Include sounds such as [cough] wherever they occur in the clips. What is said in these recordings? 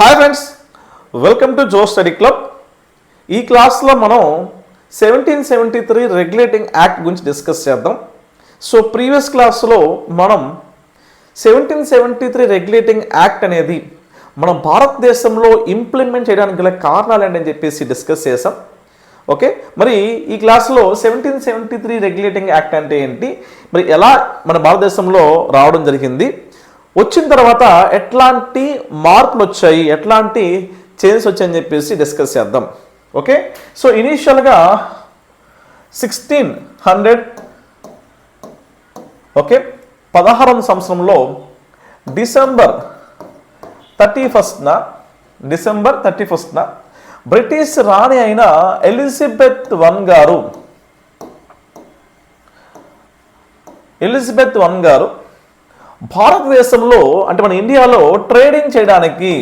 Hi friends welcome to Jo study club ఈ క్లాస్లో మనం seventeen seventy three regulating act గురించి డిస్కస్ చేద్దాం. సో ప్రీవియస్ క్లాస్లో మనం seventeen seventy three regulating act అనేది మన భారతదేశంలో ఇంప్లిమెంట్ చేయడానికి గల కారణాలు ఏంటని చెప్పేసి డిస్కస్ చేసాం ఓకే మరి ఈ క్లాస్లో seventeen seventy three regulating act అంటే ఏంటి? మరి ఎలా మన భారతదేశంలో రావడం జరిగింది? వచ్చిన తర్వాత ఎట్లాంటి మార్పులు వచ్చాయి ఎట్లాంటి చేంజెస్ వచ్చాయని చెప్పేసి డిస్కస్ చేద్దాం. ఓకే? సో ఇనీషియల్గా సిక్స్టీన్ హండ్రెడ్ ఓకే? పదహారవ సంవత్సరంలో డిసెంబర్ థర్టీ ఫస్ట్న డిసెంబర్ థర్టీ ఫస్ట్న బ్రిటిష్ రాణి అయిన ఎలిజబెత్ వన్ గారు ఎలిజబెత్ వన్ గారు భారతదేశంలో అంటే మన ఇండియాలో ట్రేడింగ్ చేయడానికి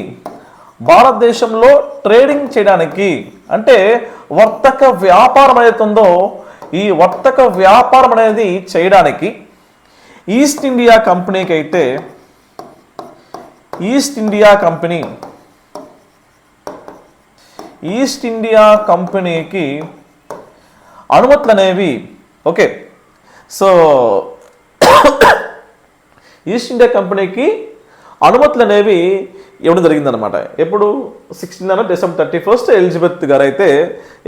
భారతదేశంలో ట్రేడింగ్ చేయడానికి అంటే వర్తక వ్యాపారం ఏదైతుందో ఈ వర్తక వ్యాపారం అనేది చేయడానికి ఈస్ట్ ఇండియా కంపెనీకి అయితే East India Company East India కంపెనీకి అనుమతులు అనేవి ఓకే సో ఈస్ట్ ఇండియా కంపెనీకి అనుమతులు అనేవి ఇవ్వడం జరిగిందనమాట ఎప్పుడు? సిక్స్టీన్ అన్న డిసెంబర్ థర్టీ ఫస్ట్ ఎలిజబెత్ గారు అయితే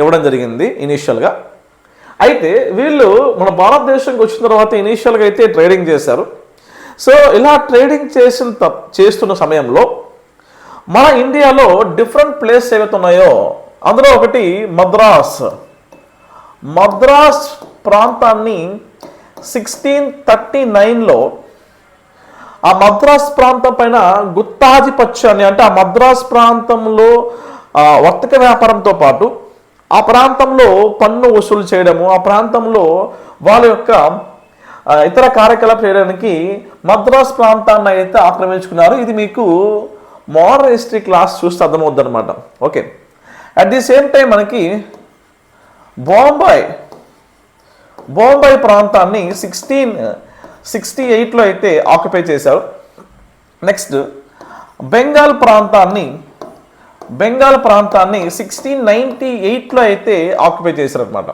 ఇవ్వడం జరిగింది ఇనీషియల్గా అయితే వీళ్ళు మన భారతదేశంకి వచ్చిన తర్వాత ఇనీషియల్గా అయితే ట్రేడింగ్ చేశారు. సో ఇలా ట్రేడింగ్ చేసిన చేస్తున్న సమయంలో మన ఇండియాలో డిఫరెంట్ ప్లేస్ ఏవైతే ఉన్నాయో అందులో ఒకటి మద్రాస్. మద్రాస్ ప్రాంతాన్ని సిక్స్టీన్ థర్టీ నైన్లో ఆ మద్రాస్ ప్రాంతం పైన గుత్తాధిపత్యాన్ని అంటే ఆ మద్రాస్ ప్రాంతంలో వర్తక వ్యాపారంతో పాటు ఆ ప్రాంతంలో పన్ను వసూలు చేయడము ఆ ప్రాంతంలో వాళ్ళ యొక్క ఇతర కార్యకలాపాలు చేయడానికి మద్రాస్ ప్రాంతాన్ని అయితే ఆక్రమించుకున్నారు. ఇది మీకు మోడర్న్ హిస్టరీ క్లాస్ చూస్తే అర్థమవుద్ది అనమాట okay. At the same time మనకి బాంబాయి బాంబాయి ప్రాంతాన్ని సిక్స్టీన్ సిక్స్టీ ఎయిట్లో అయితే ఆక్యుపై చేశారు. నెక్స్ట్ బెంగాల్ ప్రాంతాన్ని బెంగాల్ ప్రాంతాన్ని సిక్స్టీన్ నైంటీ ఎయిట్లో అయితే ఆక్యుపై చేశారనమాట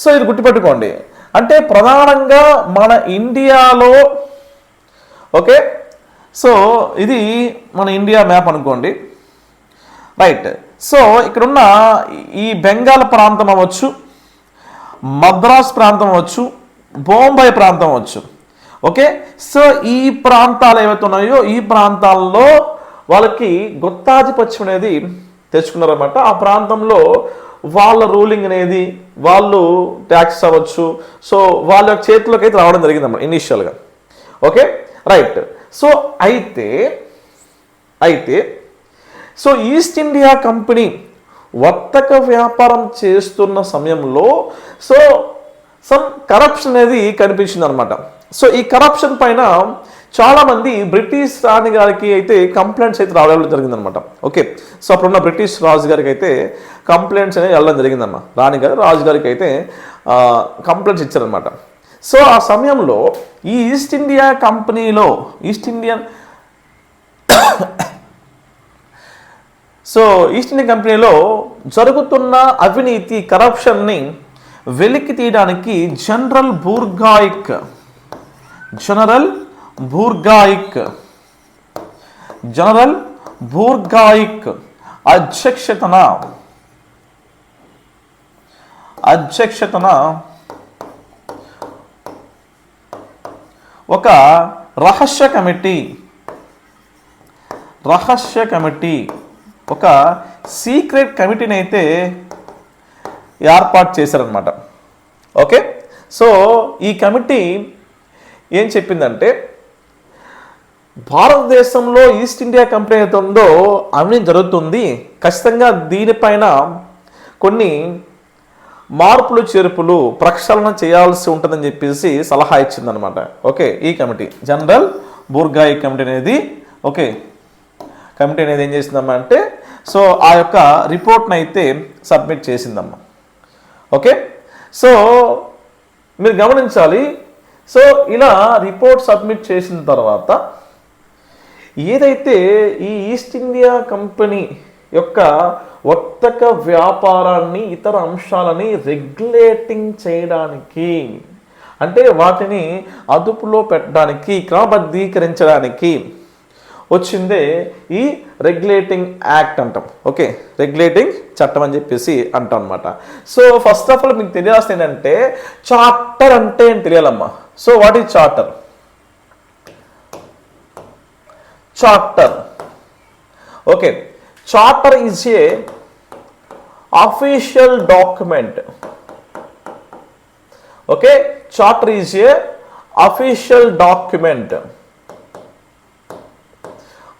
సో ఇది గుర్తుపెట్టుకోండి. అంటే ప్రధానంగా మన ఇండియాలో ఓకే? సో ఇది మన ఇండియా మ్యాప్ అనుకోండి. రైట్. సో ఇక్కడున్న ఈ బెంగాల్ ప్రాంతం అవ్వచ్చు మద్రాస్ ప్రాంతం అవ్వచ్చు బొంబాయి ప్రాంతం అవ్వచ్చు. ఓకే? సో ఈ ప్రాంతాలు ఏవైతే ఉన్నాయో ఈ ప్రాంతాల్లో వాళ్ళకి గుత్తాధిపత్యం అనేది తెచ్చుకున్నారన్నమాట. ఆ ప్రాంతంలో వాళ్ళ రూలింగ్ అనేది వాళ్ళు ట్యాక్స్ అవ్వచ్చు. సో వాళ్ళ చేతిలోకి అయితే రావడం జరిగిందన్నమాట ఇనీషియల్గా ఓకే? రైట్. సో అయితే అయితే సో ఈస్ట్ ఇండియా కంపెనీ వర్తక వ్యాపారం చేస్తున్న సమయంలో సో సమ్ కరప్షన్ అనేది కనిపించింది అనమాట సో ఈ కరప్షన్ పైన చాలామంది బ్రిటిష్ రాణి గారికి అయితే కంప్లైంట్స్ అయితే రావడం జరిగిందనమాట. ఓకే సో అప్పుడున్న బ్రిటిష్ రాజు గారికి అయితే కంప్లైంట్స్ అనేవి వెళ్ళడం జరిగిందన్నమా రాణి గారు రాజు గారికి అయితే కంప్లైంట్స్ ఇచ్చారనమాట. సో ఆ సమయంలో ఈ ఈస్ట్ ఇండియా కంపెనీలో East Indian so East Indian కంపెనీలో జరుగుతున్న అవినీతి కరప్షన్ని వెలికి తీయడానికి General Burgoyne. General Burgoyne. General Burgoyne. అధ్యక్షతన. అధ్యక్షతన. ఒక రహస్య కమిటీ. రహస్య కమిటీ. ఒక సీక్రెట్ కమిటీని అయితే ఏర్పాటు చేశారనమాట ఓకే? సో ఈ కమిటీ ఏం చెప్పిందంటే భారతదేశంలో ఈస్ట్ ఇండియా కంపెనీ అయితే ఉందో అవినీతి జరుగుతుంది. ఖచ్చితంగా దీనిపైన కొన్ని మార్పులు చేర్పులు ప్రక్షాళన చేయాల్సి ఉంటుందని చెప్పేసి సలహా ఇచ్చిందనమాట ఓకే? ఈ కమిటీ జనరల్ బూర్గాయి కమిటీ అనేది ఓకే? కమిటీ అనేది ఏం చేసిందమ్మా అంటే సో ఆ యొక్క రిపోర్ట్ని అయితే సబ్మిట్ చేసిందమ్మా. ఓకే? సో మీరు గమనించాలి. సో ఇలా రిపోర్ట్ సబ్మిట్ చేసిన తర్వాత ఏదైతే ఈ ఈస్ట్ ఇండియా కంపెనీ యొక్క వర్తక వ్యాపారాన్ని ఇతర అంశాలని రెగ్యులేటింగ్ చేయడానికి అంటే వాటిని అదుపులో పెట్టడానికి క్రమబద్ధీకరించడానికి వచ్చిందే ఈ రెగ్యులేటింగ్ యాక్ట్ అంటాం. ఓకే రెగ్యులేటింగ్ చట్టం అని చెప్పేసి అంటాం అనమాట సో ఫస్ట్ ఆఫ్ ఆల్ మీకు తెలియాల్సింది ఏంటంటే చార్టర్ అంటే ఏం తెలియాలమ్మా? So what is charter charter okay charter is a official document okay charter is a official document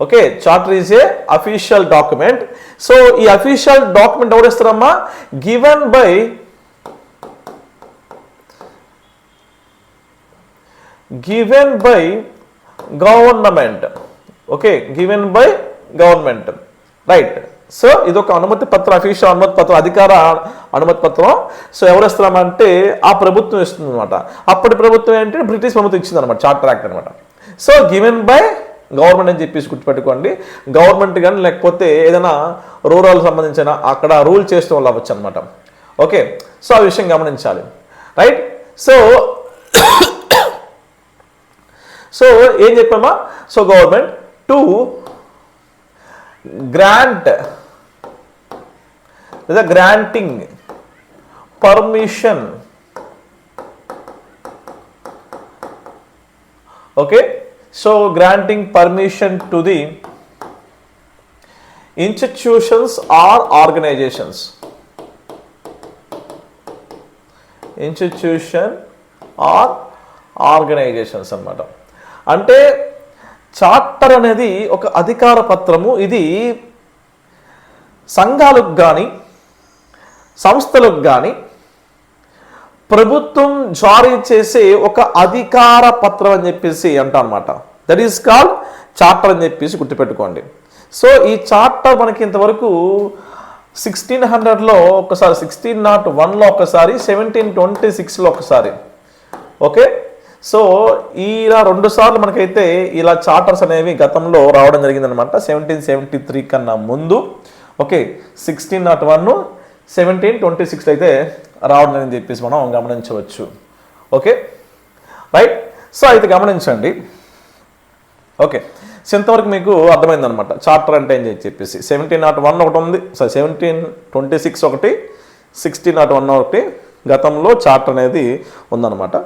okay charter is a official document so ఈ అఫీషియల్ డాక్యుమెంట్ ఎవరు ఇస్తారమ్మా? Given by given by government okay given by government right so ఇది ఒక అనుమతి పత్రం official అనుమతి పత్రం అధికార అనుమతి పత్రం. సో ఎవరు ఇస్తున్నామంటే ఆ ప్రభుత్వం ఇస్తుంది అనమాట అప్పటి ప్రభుత్వం ఏంటంటే బ్రిటిష్ ప్రభుత్వం ఇచ్చింది అనమాట చార్టర్ యాక్ట్ అనమాట సో గివెన్ బై గవర్నమెంట్ అని చెప్పేసి గుర్తుపెట్టుకోండి. గవర్నమెంట్ కానీ లేకపోతే ఏదైనా రూరల్ సంబంధించిన అక్కడ రూల్ చేస్తూ వాళ్ళు అవ్వచ్చు అనమాట ఓకే? సో ఆ విషయం గమనించాలి. రైట్? సో సో ఏం చెప్పామా? సో గవర్నమెంట్ టు గ్రాంట్ లేదా granting permission. Okay? So granting permission to the institutions or organisations institution or organisations అన్నమాట. అంటే చార్టర్ అనేది ఒక అధికార పత్రము. ఇది సంఘాలకు కానీ సంస్థలకు కానీ ప్రభుత్వం జారీ చేసే ఒక అధికార పత్రం అని చెప్పేసి అంట అనమాట దట్ ఈస్ కాల్డ్ చార్టర్ అని చెప్పేసి గుర్తుపెట్టుకోండి. సో ఈ చార్టర్ మనకి ఇంతవరకు సిక్స్టీన్ హండ్రెడ్లో ఒకసారి సిక్స్టీన్ నాట్ వన్లో ఒకసారి సెవెంటీన్ ట్వంటీ సిక్స్లో ఒకసారి. ఓకే సో ఇలా రెండు సార్లు మనకైతే ఇలా చార్టర్స్ అనేవి గతంలో రావడం జరిగిందనమాట సెవెంటీన్ సెవెంటీ త్రీ కన్నా ముందు. Okay sixteen nought one seventeen twenty six అయితే రావడం అని చెప్పేసి మనం గమనించవచ్చు. ఓకే? రైట్? సో అయితే గమనించండి. ఓకే. సో ఇంతవరకు మీకు అర్థమైందనమాట చార్టర్ అంటే ఏం చెప్పేసి. సెవెంటీన్ నాట్ వన్ ఒకటి ఉంది. సారీ సెవెంటీన్ ట్వంటీ సిక్స్ ఒకటి సిక్స్టీన్ నాట్ వన్ ఒకటి గతంలో చార్టర్ అనేది ఉందన్నమాట.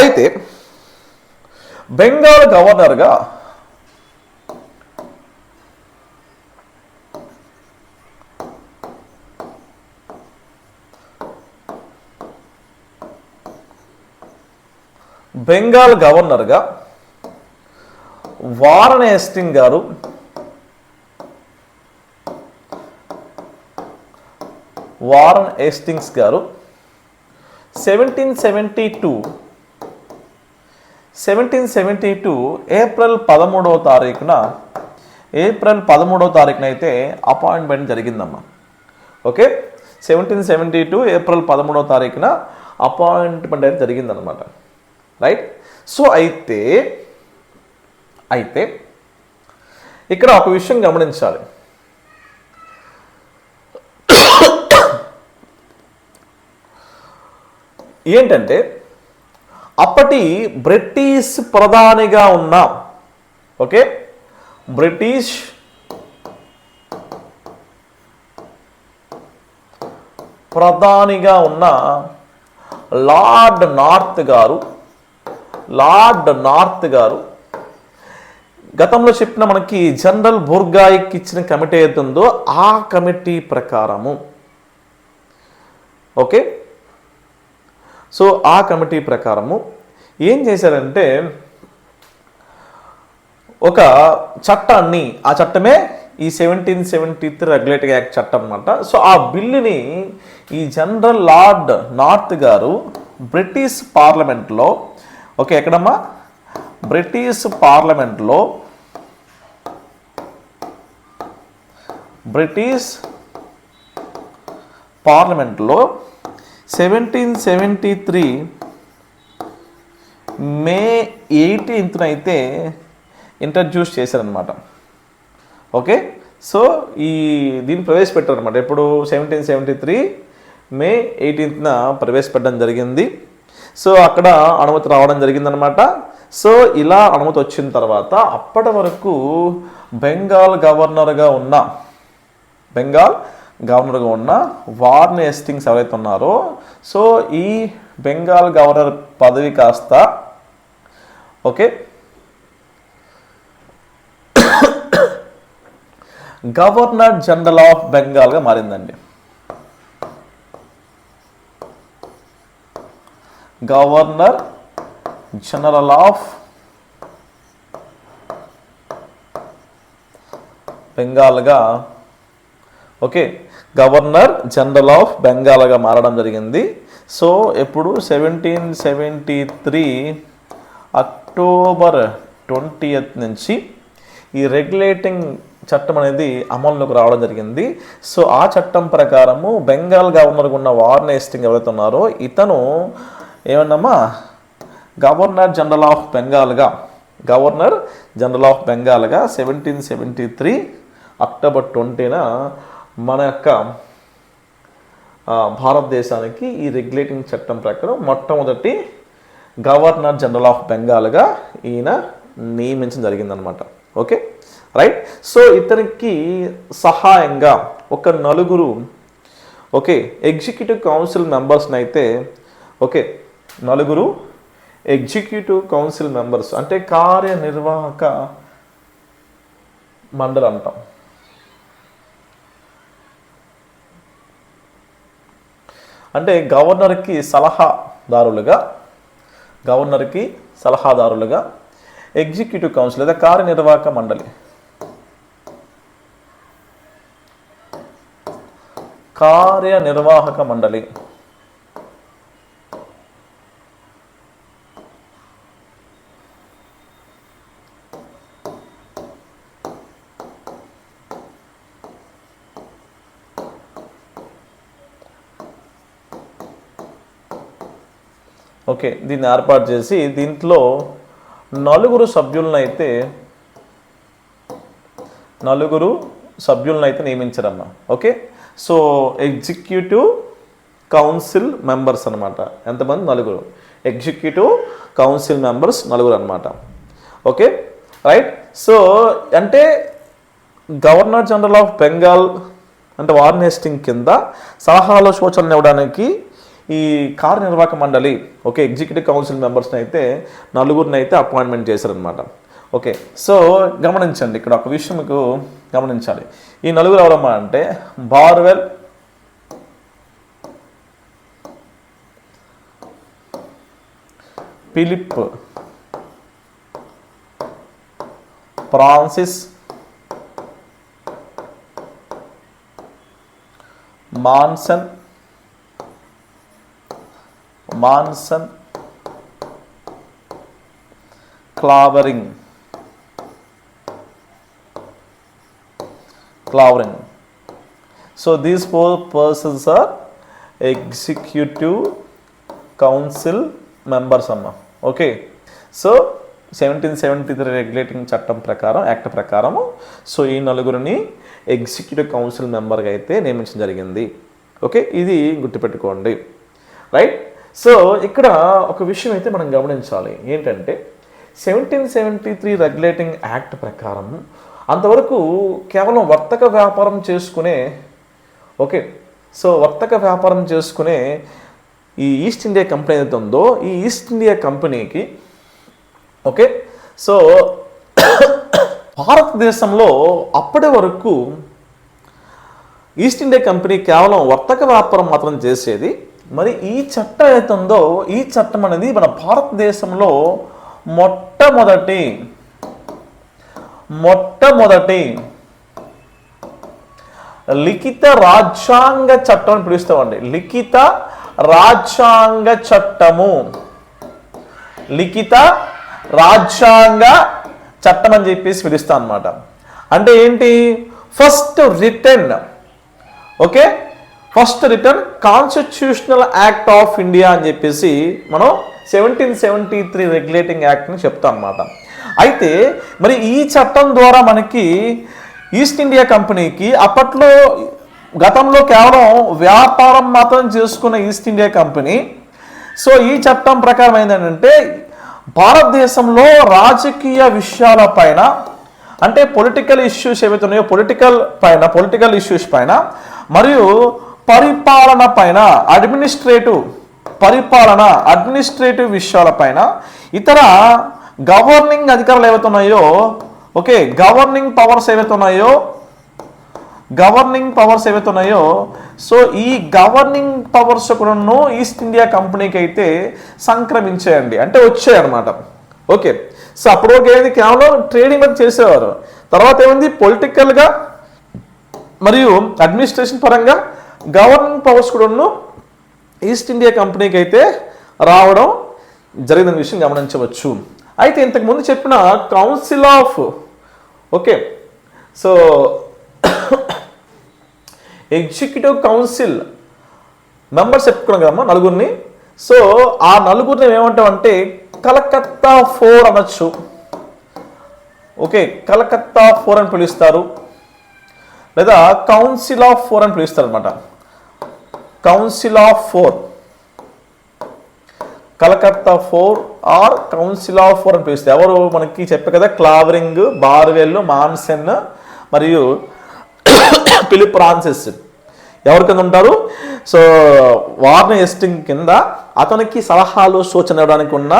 అయితే బెంగాల్ గవర్నర్గా బెంగాల్ గవర్నర్గా వారణ ఎస్టింగ్ గారు వారన్ ఎస్టింగ్స్ గారు seventeen seventy two seventeen seventy two April పదమూడవ తారీఖున ఏప్రిల్ పదమూడవ తారీఖున అయితే అపాయింట్మెంట్ జరిగిందమ్మా. Okay? Seventeen seventy two April పదమూడవ తారీఖున అపాయింట్మెంట్ అయితే జరిగిందనమాట రైట్ సో అయితే అయితే ఇక్కడ ఒక విషయం గమనించాలి. ఏంటంటే అప్పటి బ్రిటిష్ ప్రధానిగా ఉన్న ఓకే? బ్రిటిష్ ప్రధానిగా ఉన్న లార్డ్ నార్త్ గారు లార్డ్ నార్త్ గారు గతంలో చెప్పిన మనకి జనరల్ బోర్గాయిక్ ఇచ్చిన కమిటీ ఏది ఉందో ఆ కమిటీ ప్రకారము. ఓకే? సో ఆ కమిటీ ప్రకారము. ఏం చేశారంటే ఒక చట్టాన్ని ఆ చట్టమే ఈ seventeen seventy three regulatory act చట్టం అనమాట సో ఆ బిల్లుని ఈ జనరల్ లార్డ్ నార్త్ గారు బ్రిటిష్ పార్లమెంట్లో ఓకే ఎక్కడమ్మా? బ్రిటిష్ పార్లమెంట్లో బ్రిటిష్ పార్లమెంట్లో సెవెంటీన్ సెవెంటీ త్రీ మే ఎయిటీన్త్న అయితే ఇంట్రడ్యూస్ చేశారనమాట ఓకే సో ఈ దీన్ని ప్రవేశపెట్టారనమాట ఎప్పుడు? సెవెంటీన్ సెవెంటీ త్రీ మే ఎయిటీన్త్న ప్రవేశపెట్టడం జరిగింది. సో అక్కడ అనుమతి రావడం జరిగిందనమాట సో ఇలా అనుమతి వచ్చిన తర్వాత అప్పటి వరకు బెంగాల్ గవర్నర్గా ఉన్న బెంగాల్ గవర్నర్గా ఉన్న వార్న్ ఎస్టింగ్స్ ఎవరైతే ఉన్నారో సో ఈ బెంగాల్ గవర్నర్ పదవి కాస్త ఓకే? గవర్నర్ జనరల్ ఆఫ్ బెంగాల్గా మారిందండి. గవర్నర్ జనరల్ ఆఫ్ బెంగాల్గా ఓకే గవర్నర్ జనరల్ ఆఫ్ బెంగాల్గా మారడం జరిగింది. సో ఎప్పుడు? Seventeen seventy three October twentieth నుంచి ఈ రెగ్యులేటింగ్ చట్టం అనేది అమల్లోకి రావడం జరిగింది. సో ఆ చట్టం ప్రకారము బెంగాల్ గవర్నర్గా ఉన్న వార్న్ ఎవరైతే ఉన్నారో ఇతను ఏమన్నామా గవర్నర్ జనరల్ ఆఫ్ బెంగాల్గా. గవర్నర్ జనరల్ ఆఫ్ బెంగాల్గా సెవెంటీన్ సెవెంటీ త్రీ అక్టోబర్ ట్వంటీన మన యొక్క భారతదేశానికి ఈ రెగ్యులేటింగ్ చట్టం ప్రకారం మొట్టమొదటి గవర్నర్ జనరల్ ఆఫ్ బెంగాల్గా ఈయన నియమించడం జరిగిందనమాట ఓకే? రైట్? సో ఇతనికి సహాయంగా ఒక నలుగురు ఓకే ఎగ్జిక్యూటివ్ కౌన్సిల్ మెంబర్స్ని అయితే ఓకే నలుగురు ఎగ్జిక్యూటివ్ కౌన్సిల్ మెంబర్స్ అంటే కార్యనిర్వాహక మండలి అంటాం. అంటే గవర్నర్కి సలహాదారులుగా గవర్నర్కి సలహాదారులుగా ఎగ్జిక్యూటివ్ కౌన్సిల్ లేదా కార్యనిర్వాహక మండలి. కార్యనిర్వాహక మండలి. ఓకే దీన్ని ఏర్పాటు చేసి దీంట్లో నలుగురు సభ్యులను అయితే నలుగురు సభ్యులనైతే అయితే నియమించారమ్మా okay? So executive council members అన్నమాట ఎంతమంది? నలుగురు. ఎగ్జిక్యూటివ్ కౌన్సిల్ మెంబర్స్ నలుగురు అన్నమాట ఓకే? రైట్? సో అంటే గవర్నర్ జనరల్ ఆఫ్ బెంగాల్ అంటే వార్నెస్టింగ్ కింద సలహాలు సూచనలు ఇవ్వడానికి ఈ కార్యనిర్వాహక మండలి ఓకే ఎగ్జిక్యూటివ్ కౌన్సిల్ మెంబర్స్ని అయితే నలుగురిని అయితే అపాయింట్మెంట్ చేశారనమాట ఓకే సో గమనించండి ఇక్కడ ఒక విషయం మీకు గమనించాలి. ఈ నలుగురు ఎవరమ్మా అంటే Barwell Philip Francis Monson Monson Clavering. Clavering. So these four persons are executive council members అమ్మ. Okay so seventeen seventy three regulating చట్టం ప్రకారం యాక్ట్ ప్రకారము సో ఈ నలుగురిని ఎగ్జిక్యూటివ్ కౌన్సిల్ మెంబర్గా అయితే నియమించడం జరిగింది. ఓకే ఇది గుర్తుపెట్టుకోండి. రైట్ సో ఇక్కడ ఒక విషయం అయితే మనం గమనించాలి. ఏంటంటే seventeen seventy three regulating act ప్రకారం అంతవరకు కేవలం వర్తక వ్యాపారం చేసుకునే ఓకే సో వర్తక వ్యాపారం చేసుకునే ఈ ఈస్ట్ ఇండియా కంపెనీ ఏదైతే ఉందో ఈ ఈస్ట్ ఇండియా కంపెనీకి ఓకే సో భారతదేశంలో అప్పటి వరకు ఈస్ట్ ఇండియా కంపెనీ కేవలం వర్తక వ్యాపారం మాత్రం చేసేది మరి ఈ చట్టం ఏదైతే ఉందో ఈ చట్టం అనేది మన భారతదేశంలో మొట్టమొదటి మొట్టమొదటి లిఖిత రాజ్యాంగ చట్టం అని పిలుస్తామండి. లిఖిత రాజ్యాంగ చట్టము. లిఖిత రాజ్యాంగ చట్టం అని చెప్పేసి పిలుస్తాం అనమాట అంటే ఏంటి? First return. Okay? First return constitutional act of India అని చెప్పేసి మనం సెవెంటీన్ సెవెంటీ త్రీ రెగ్యులేటింగ్ యాక్ట్ని చెప్తాం అనమాట అయితే మరి ఈ చట్టం ద్వారా మనకి ఈస్ట్ ఇండియా కంపెనీకి అప్పట్లో గతంలో కేవలం వ్యాపారం మాత్రం చేసుకున్న ఈస్ట్ ఇండియా కంపెనీ. సో ఈ చట్టం ప్రకారం ఏంటంటే భారతదేశంలో రాజకీయ విషయాల పైన అంటే పొలిటికల్ ఇష్యూస్ ఏవైతే ఉన్నాయో పొలిటికల్ పైన పొలిటికల్ ఇష్యూస్ పైన మరియు పరిపాలన పైన అడ్మినిస్ట్రేటివ్ పరిపాలన అడ్మినిస్ట్రేటివ్ విషయాల పైన ఇతర గవర్నింగ్ అధికారులు ఏవైతే ఉన్నాయో ఓకే గవర్నింగ్ పవర్స్ ఏవైతే ఉన్నాయో గవర్నింగ్ పవర్స్ ఏవైతే ఉన్నాయో సో ఈ గవర్నింగ్ పవర్స్ కూడాను ఈస్ట్ ఇండియా కంపెనీకి అయితే సంక్రమించాయండి. అంటే వచ్చాయన్నమాట. ఓకే సో అప్పుడు వరకు ఏది కేవలం ట్రేడింగ్ అది చేసేవారు. తర్వాత ఏమైంది? పొలిటికల్గా మరియు అడ్మినిస్ట్రేషన్ పరంగా గవర్నింగ్ పవర్స్ కూడాను ఈస్ట్ ఇండియా కంపెనీకి అయితే రావడం జరిగిన విషయం గమనించవచ్చు. అయితే ఇంతకుముందు చెప్పిన council of okay so executive council members చెప్పుకున్నాం కదమ్మా నలుగురిని. సో ఆ నలుగురిని ఏమంటామంటే కలకత్తా ఫోర్ అనొచ్చు. ఓకే కలకత్తా ఫోర్ అని పిలుస్తారు. లేదా కౌన్సిల్ ఆఫ్ ఫోర్ అని పిలుస్తారు అనమాట council of four Calcutta four or council of four అని పిలుస్తారు. ఎవరు మనకి చెప్పే కదా క్లావరింగ్ బార్వెల్ మాన్సెన్ మరియు [coughs] పిలిప్రాన్సెస్ ఫ్రాన్సిస్ ఎవరి కింద ఉంటారు? సో వార్న ఎస్టింగ్ కింద అతనికి సలహాలు సూచన ఇవ్వడానికి ఉన్న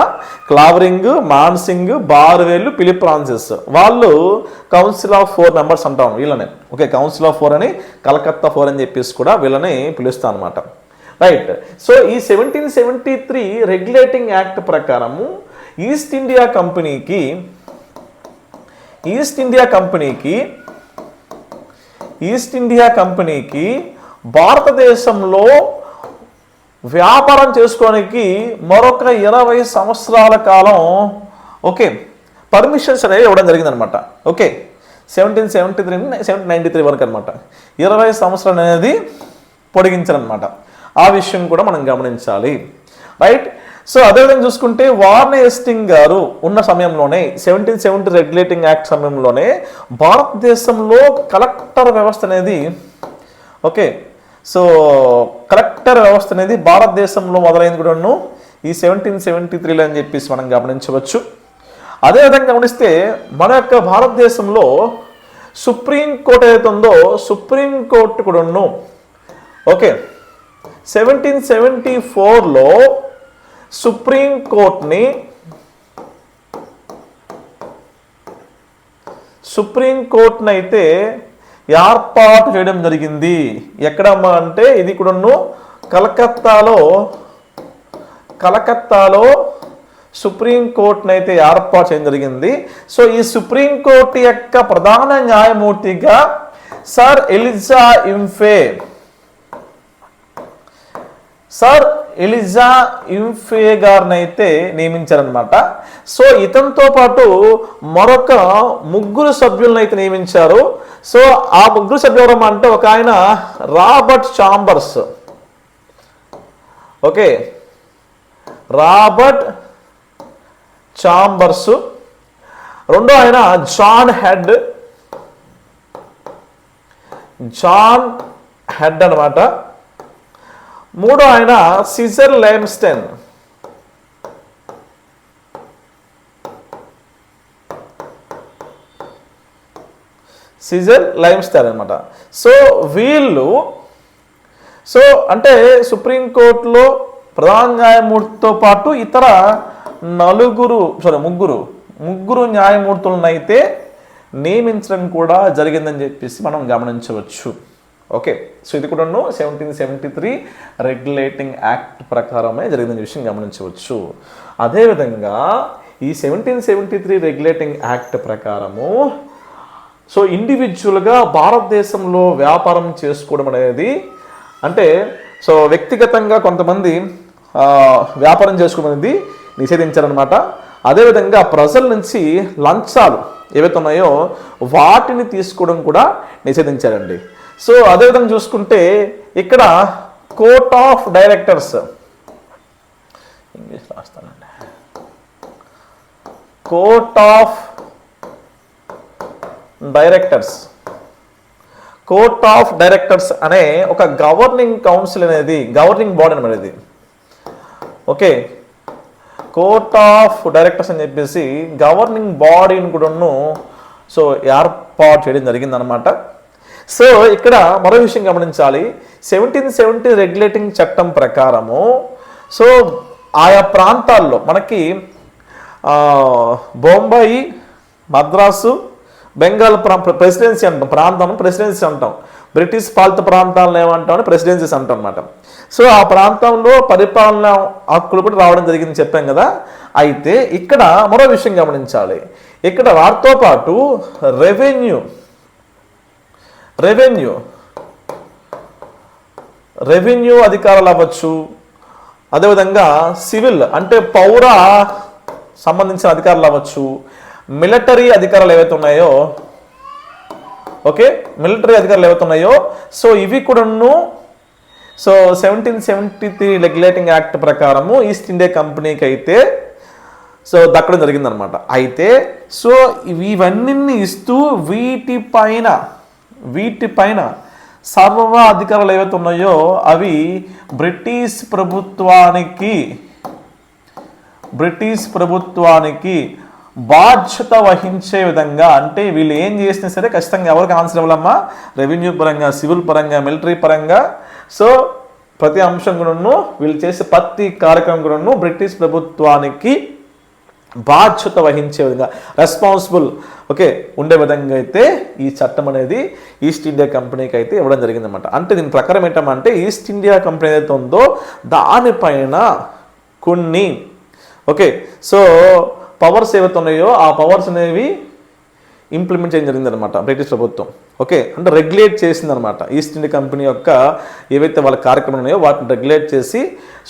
Clavering Monson Barwell Philip Francis వాళ్ళు కౌన్సిల్ ఆఫ్ ఫోర్ మెంబర్స్ అంటాం వీళ్ళని. ఓకే కౌన్సిల్ ఆఫ్ ఫోర్ అని కలకత్తా ఫోర్ అని చెప్పేసి కూడా వీళ్ళని పిలుస్తాం అనమాట రైట్ సో ఈ seventeen seventy three regulating act ప్రకారము ఈస్ట్ ఇండియా కంపెనీకి ఈస్ట్ ఇండియా కంపెనీకి ఈస్ట్ ఇండియా కంపెనీకి భారతదేశంలో వ్యాపారం చేసుకోవడానికి మరొక ఇరవై సంవత్సరాల కాలం ఓకే పర్మిషన్స్ అనేవి ఇవ్వడం జరిగిందనమాట. Okay seventeen seventy three seventeen ninety three వరకు అనమాట. ఇరవై సంవత్సరాలు అనేది పొడిగించారనమాట ఆ విషయం కూడా మనం గమనించాలి. రైట్ సో అదేవిధంగా చూసుకుంటే వార్న ఎస్టింగ్ గారు ఉన్న సమయంలోనే సెవెంటీన్ సెవెంటీ రెగ్యులేటింగ్ యాక్ట్ సమయంలోనే భారతదేశంలో కలెక్టర్ వ్యవస్థ అనేది ఓకే సో కలెక్టర్ వ్యవస్థ అనేది భారతదేశంలో మొదలైంది కూడాను ఈ సెవెంటీన్ సెవెంటీ త్రీలో అని చెప్పేసి మనం గమనించవచ్చు. అదేవిధంగా గమనిస్తే మన యొక్క భారతదేశంలో సుప్రీం కోర్ట్ ఏదైతే ఉందో సుప్రీం కోర్టు కూడాను ఓకే సెవెంటీన్ సెవెంటీ ఫోర్లో సుప్రీం కోర్ట్ని సుప్రీం అయితే ఏర్పాటు చేయడం జరిగింది. ఎక్కడమ్మా అంటే ఇది కూడాను కలకత్తాలో కలకత్తాలో సుప్రీంకోర్టును అయితే ఏర్పాటు చేయడం జరిగింది. సో ఈ సుప్రీంకోర్టు యొక్క ప్రధాన న్యాయమూర్తిగా sir Elijah Impey sir Elijah Impey అయితే నియమించారనమాట సో ఇతనితో పాటు మరొక ముగ్గురు సభ్యులను అయితే నియమించారు. సో ఆ ముగ్గురు సభ్యులు అంటే ఒక ఆయన Robert Chambers. Okay. Robert Chambers. రెండో ఆయన జాన్ హెడ్. జాన్ హెడ్ అనమాట మూడో ఆయన సిజర్ లైమ్స్టెన్. సిజర్ లైమ్స్టెన్ అనమాట సో వీళ్ళు సో అంటే సుప్రీంకోర్టులో ప్రధాన న్యాయమూర్తితో పాటు ఇతర నలుగురు సారీ ముగ్గురు ముగ్గురు న్యాయమూర్తులను అయితే నియమించడం కూడా జరిగిందని చెప్పేసి మనం గమనించవచ్చు. ఓకే. సో ఇది కూడాను seventeen seventy three regulating act ప్రకారమే జరిగిన విషయం గమనించవచ్చు. అదేవిధంగా ఈ seventeen seventy three regulating act ప్రకారము సో ఇండివిజువల్గా భారతదేశంలో వ్యాపారం చేసుకోవడం అనేది అంటే సో వ్యక్తిగతంగా కొంతమంది వ్యాపారం చేసుకోవడం అనేది నిషేధించారనమాట అదేవిధంగా ప్రజల నుంచి లంచాలు ఏవైతే ఉన్నాయో వాటిని తీసుకోవడం కూడా నిషేధించారండి. సో అదేవిధంగా చూసుకుంటే ఇక్కడ court of directors. English రాస్తానండి. Court of directors. Court of directors అనే ఒక గవర్నింగ్ కౌన్సిల్ అనేది గవర్నింగ్ బాడీ అనమాట ఇది. ఓకే. కోర్ట్ ఆఫ్ డైరెక్టర్స్ అని చెప్పేసి గవర్నింగ్ బాడీని కూడాను సో ఏర్పాటు చేయడం జరిగిందనమాట సో ఇక్కడ మరో విషయం గమనించాలి. సెవెంటీన్ సెవెంటీ రెగ్యులేటింగ్ చట్టం ప్రకారము సో ఆయా ప్రాంతాల్లో మనకి బొంబాయి మద్రాసు బెంగాల్ ప్రెసిడెన్సీ అంటాం ప్రాంతం ప్రెసిడెన్సీ అంటాం. బ్రిటిష్ పాలిత ప్రాంతాలను ఏమంటాం ప్రెసిడెన్సీస్ అంటాం అనమాట సో ఆ ప్రాంతంలో పరిపాలన హక్కులు కూడా రావడం జరిగింది చెప్పాం కదా. అయితే ఇక్కడ మరో విషయం గమనించాలి. ఇక్కడ వారితో పాటు రెవెన్యూ రెవెన్యూ. రెవెన్యూ అధికారులు అవ్వచ్చు అదేవిధంగా సివిల్ అంటే పౌర సంబంధించిన అధికారులు అవ్వచ్చు మిలిటరీ అధికారులు ఏవైతే ఉన్నాయో ఓకే మిలిటరీ అధికారులు ఏవైతే ఉన్నాయో సో ఇవి కూడాను so seventeen seventy three regulating act ప్రకారము ఈస్ట్ ఇండియా కంపెనీకి అయితే సో దక్కడం జరిగిందనమాట అయితే సో ఇవన్నీ ఇస్తూ వీటిపైన వీటిపైన సర్వ అధికారాలు ఏవైతే ఉన్నాయో అవి బ్రిటిష్ ప్రభుత్వానికి బ్రిటిష్ ప్రభుత్వానికి బాధ్యత వహించే విధంగా అంటే వీళ్ళు ఏం చేసినా సరే ఖచ్చితంగా ఎవరికి ఆన్సర్ ఇవ్వాలమ్మా? రెవెన్యూ పరంగా సివిల్ పరంగా మిలిటరీ పరంగా. సో ప్రతి అంశం కూడాను వీళ్ళు చేసే ప్రతి కార్యక్రమం కూడాను బ్రిటిష్ ప్రభుత్వానికి బాధ్యత వహించే విధంగా రెస్పాన్సిబుల్ ఓకే ఉండే విధంగా అయితే ఈ చట్టం అనేది ఈస్ట్ ఇండియా కంపెనీకి అయితే ఇవ్వడం జరిగిందన్నమాట. అంటే దీని ప్రకారం ఏంటంటే ఈస్ట్ ఇండియా కంపెనీ ఏదైతే ఉందో దానిపైన కొన్ని ఓకే సో పవర్స్ ఏవైతే ఉన్నాయో ఆ పవర్స్ అనేవి ఇంప్లిమెంట్ చేయడం జరిగిందనమాట బ్రిటిష్ ప్రభుత్వం. ఓకే అంటే రెగ్యులేట్ చేసింది అనమాట ఈస్ట్ ఇండియా కంపెనీ యొక్క ఏవైతే వాళ్ళ కార్యక్రమాలు ఉన్నాయో వాటిని రెగ్యులేట్ చేసి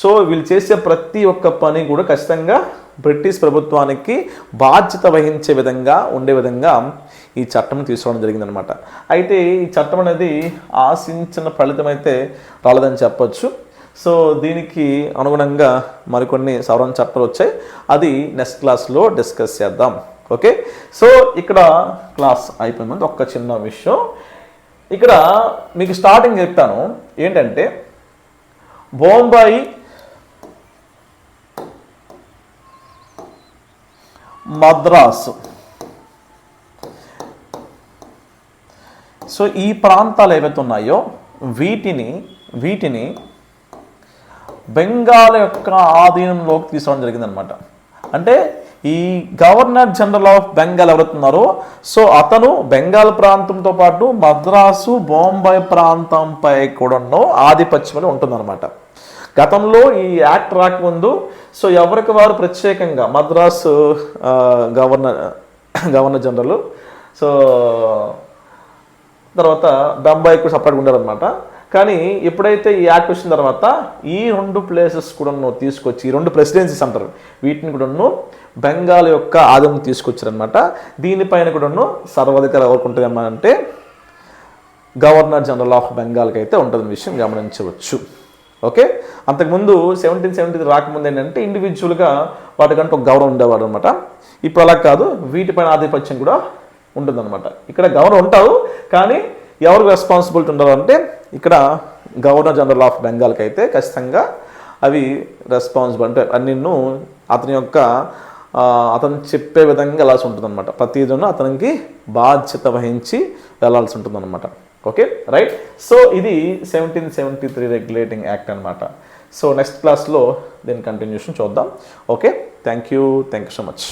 సో వీళ్ళు చేసే ప్రతి ఒక్క పని కూడా ఖచ్చితంగా బ్రిటిష్ ప్రభుత్వానికి బాధ్యత వహించే విధంగా ఉండే విధంగా ఈ చట్టం తీసుకోవడం జరిగిందనమాట అయితే ఈ చట్టం అనేది ఆశించిన ఫలితం అయితే రాలేదని చెప్పొచ్చు. సో దీనికి అనుగుణంగా మరికొన్ని సవరణ చట్టాలు వచ్చాయి. అది నెక్స్ట్ క్లాస్లో డిస్కస్ చేద్దాం. ఓకే? సో ఇక్కడ క్లాస్ అయిపోయిన ముందు ఒక్క చిన్న విషయం. ఇక్కడ మీకు స్టార్టింగ్ చెప్తాను. ఏంటంటే బొంబాయి మద్రాసు. సో ఈ ప్రాంతాలు ఏవైతే ఉన్నాయో వీటిని వీటిని బెంగాల్ యొక్క ఆధీనంలోకి తీసుకోవడం జరిగిందనమాట. అంటే ఈ గవర్నర్ జనరల్ ఆఫ్ బెంగాల్ ఎవరుతున్నారో సో అతను బెంగాల్ ప్రాంతంతో పాటు మద్రాసు బొంబాయి ప్రాంతంపై కూడాను ఆధిపత్యం ఉంటుందన్నమాట. గతంలో ఈ యాక్ట్ రాకముందు సో ఎవరికి వారు ప్రత్యేకంగా Madras governor governor general so తర్వాత బొంబాయి కూడా సపరేట్గా ఉండాలన్నమాట కానీ ఎప్పుడైతే ఈ యాక్ట్ వచ్చిన తర్వాత ఈ రెండు ప్లేసెస్ కూడా తీసుకొచ్చి ఈ రెండు ప్రెసిడెన్సీస్ అంటారు వీటిని కూడాను బెంగాల్ యొక్క ఆదం తీసుకొచ్చారనమాట దీనిపైన కూడాను సర్వాధికారం ఎవరికి ఉంటుంది అంటే గవర్నర్ జనరల్ ఆఫ్ బెంగాల్కి అయితే ఉంటుంది విషయం గమనించవచ్చు. ఓకే? అంతకుముందు సెవెంటీన్ సెవెంటీ రాకముందు ఏంటంటే ఇండివిజువల్గా వాటికంటే ఒక గౌరవం ఉండేవాడు అనమాట ఇప్పుడు అలా కాదు వీటిపైన ఆధిపత్యం కూడా ఉంటుందన్నమాట. ఇక్కడ గవర్నర్ ఉంటారు కానీ ఎవరు రెస్పాన్సిబిలిటీ ఉండరు అంటే ఇక్కడ గవర్నర్ జనరల్ ఆఫ్ బెంగాల్కి అయితే ఖచ్చితంగా అవి రెస్పాన్సిబుల్ అంటే అన్నిన్ను అతని యొక్క అతను చెప్పే విధంగా వెళ్ళాల్సి ఉంటుంది అనమాట ప్రతిదీ అతనికి బాధ్యత వహించి వెళ్ళాల్సి ఉంటుంది అనమాట ఓకే రైట్ సో ఇది seventeen seventy three regulating act అనమాట సో నెక్స్ట్ క్లాస్లో దీని కంటిన్యూషన్ చూద్దాం. Okay thank you thank you so much